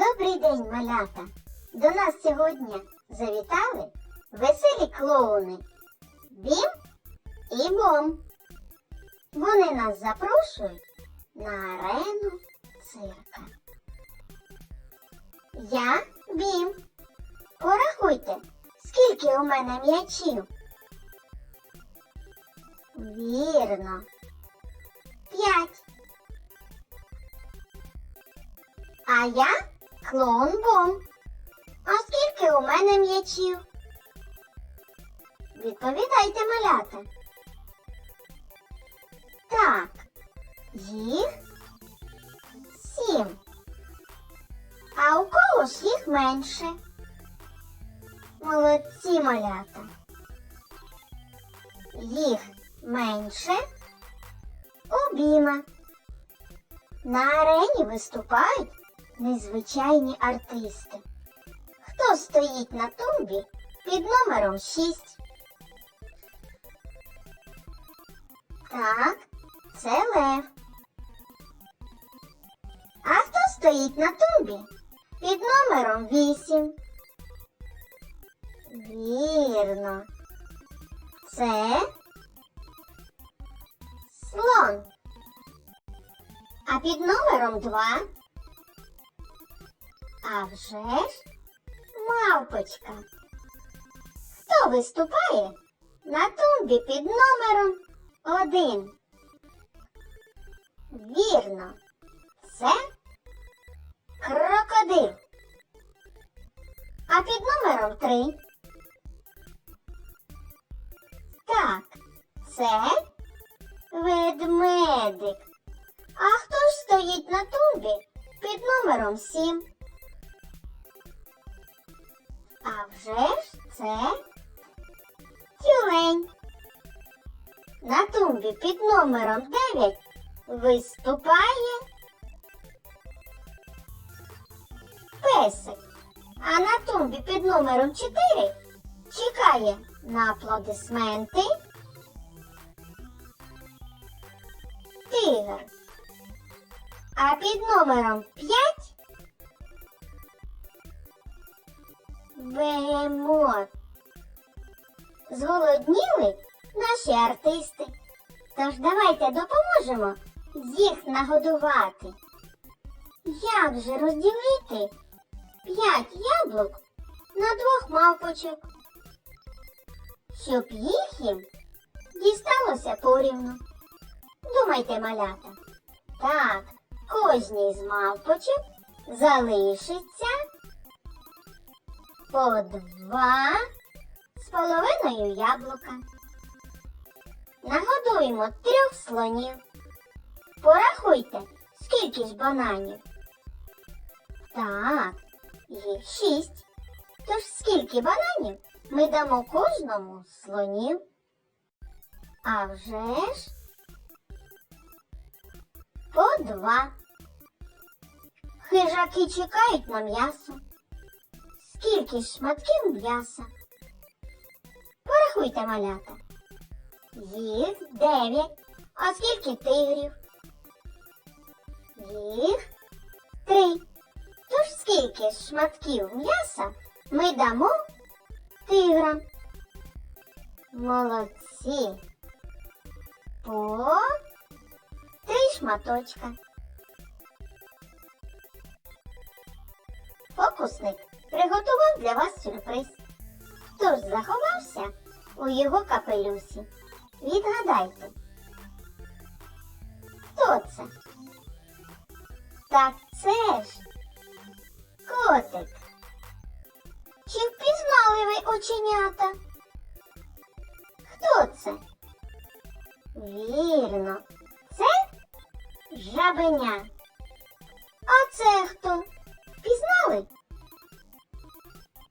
Добрий день, малята! До нас сьогодні завітали веселі клоуни Бім і Бом. Вони нас запрошують на арену цирка. Я Бім. Порахуйте, скільки у мене м'ячів. Вірно. П'ять. А я клоун Бом. А скільки у мене м'ячів? Відповідайте, малята. Так, їх сім. А у кого ж їх менше? Молодці малята. Їх менше у Біма. На арені виступають незвичайні артисти. Хто стоїть на тумбі під номером 6? Так, це Лев. А хто стоїть на тумбі під номером 8? Вірно. Це слон. А під номером 2? А вже ж мавпочка. Хто виступає на тумбі під номером один? Вірно, це крокодил. А під номером три? Так, це ведмедик. А хто ж стоїть на тумбі під номером сім? А вже ж це тюлень. На тумбі під номером 9 виступає песик. А на тумбі під номером 4 чекає на аплодисменти тигр. А під номером 5 Бегемот. Зголодніли наші артисти. Тож давайте допоможемо їх нагодувати. Як же розділити п'ять яблук на двох мавпочок? Щоб їх їм дісталося порівну. Думайте, малята. Так, кожній з мавпочок залишиться по два з половиною яблука. Нагодуємо трьох слонів. Порахуйте, скільки ж бананів. Так, їх шість. Тож скільки бананів ми дамо кожному слонів? А вже ж по два. Хижаки чекають на м'ясо. Скільки шматків м'яса? Порахуйте, малята. Їх дев'ять. А скільки тигрів? Їх три. Тож скільки шматків м'яса ми дамо тиграм? Молодці. По три шматочка. Фокусник приготував для вас сюрприз. Хто ж заховався у його капелюсі? Відгадайте. Хто це? Так це ж котик. Чи впізнали ви оченята? Хто це? Вірно, це жабеня. А це хто?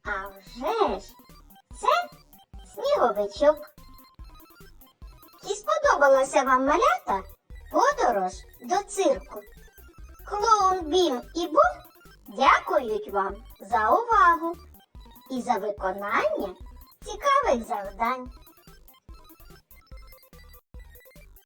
А вже ж це сніговичок. Чи сподобалася вам малята подорож до цирку? Клоун Бім і Боб дякують вам за увагу і за виконання цікавих завдань.